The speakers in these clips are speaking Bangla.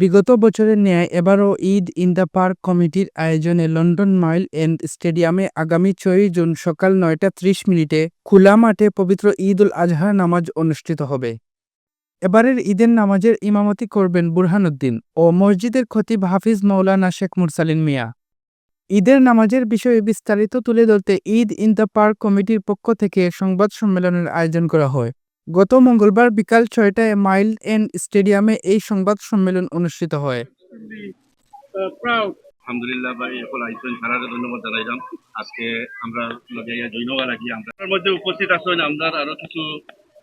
বিগত বছরের ন্যায় এবারও ঈদ ইন দ্য পার্ক কমিটির আয়োজনে লন্ডন মাইল এন্ড স্টেডিয়ামে আগামী ছয়ই জুন সকাল নয়টা ত্রিশ মিনিটে খোলা মাঠে পবিত্র ঈদ উল আজহার নামাজ অনুষ্ঠিত হবে। এবারের ঈদের নামাজের ইমামতি করবেন বুরহানুদ্দিন ও মসজিদের খতিব হাফিজ মৌলানা শেখ মুরসালিন মিয়া। ঈদের নামাজের বিষয়ে বিস্তারিত তুলে ধরতে ঈদ ইন দ্য পার্ক কমিটির পক্ষ থেকে সংবাদ সম্মেলনের আয়োজন করা হয়। গত মঙ্গলবার বিকাল ছয়টায় মাইল এন্ড স্টেডিয়ামে এই সংবাদ সম্মেলন অনুষ্ঠিত হয়। আলহামদুলিল্লাহ ভাই এখন আইসেন ধন্যবাদ জানাইলাম। আজকে আমরা লগাইয়া জৈনবা লাগি আমরা মধ্যে উপস্থিত আছেন আমরার আরও কিছু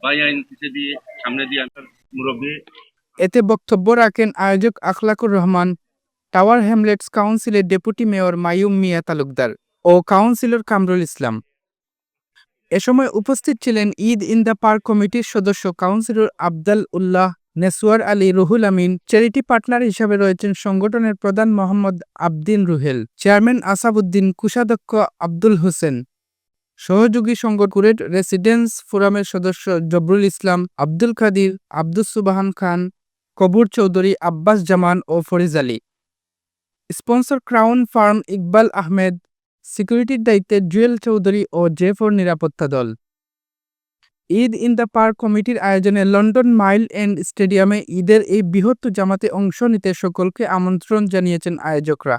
ভাই আইন দিয়ে সামনে দিয়ে আমার মুরব্বী। এতে বক্তব্য রাখেন আয়োজক আখলাকুর রহমান টাওয়ার হ্যামলেটস কাউন্সিলের ডেপুটি মেয়র মায়ুম মিয়া তালুকদার ও কাউন্সিলর কামরুল ইসলাম। এ সময় উপস্থিত ছিলেন ঈদ ইন দ্য পার্ক কমিটির সদস্য councillor Abdal Ullah Neswar Ali Ruhul Amin, charity partner হিসাবে রয়েছেন সংগঠনের প্রধান মোহাম্মদ আবদিন রুহেল, চেয়ারম্যান আসাবুদ্দিন কুষাধ্যক্ষ আব্দুল হোসেন। সহযোগী সংগঠনের রেসিডেন্স ফোরামের সদস্য জবরুল ইসলাম, আব্দুল কাদির, আব্দুস সুবাহান খান, কবুর চৌধুরী আব্বাস জামান ও Fariz Ali. Sponsor crown farm Iqbal Ahmed সিকিউরিটির দায়িত্বে জুয়েল চৌধুরী ও জেফোর নিরাপত্তা দল। ঈদ ইন দ্য পার্ক কমিটির আয়োজনে লন্ডন মাইল এন্ড স্টেডিয়ামে ঈদের এই বৃহৎ জামাতে অংশ নিতে সকলকে আমন্ত্রণ জানিয়েছেন আয়োজকরা।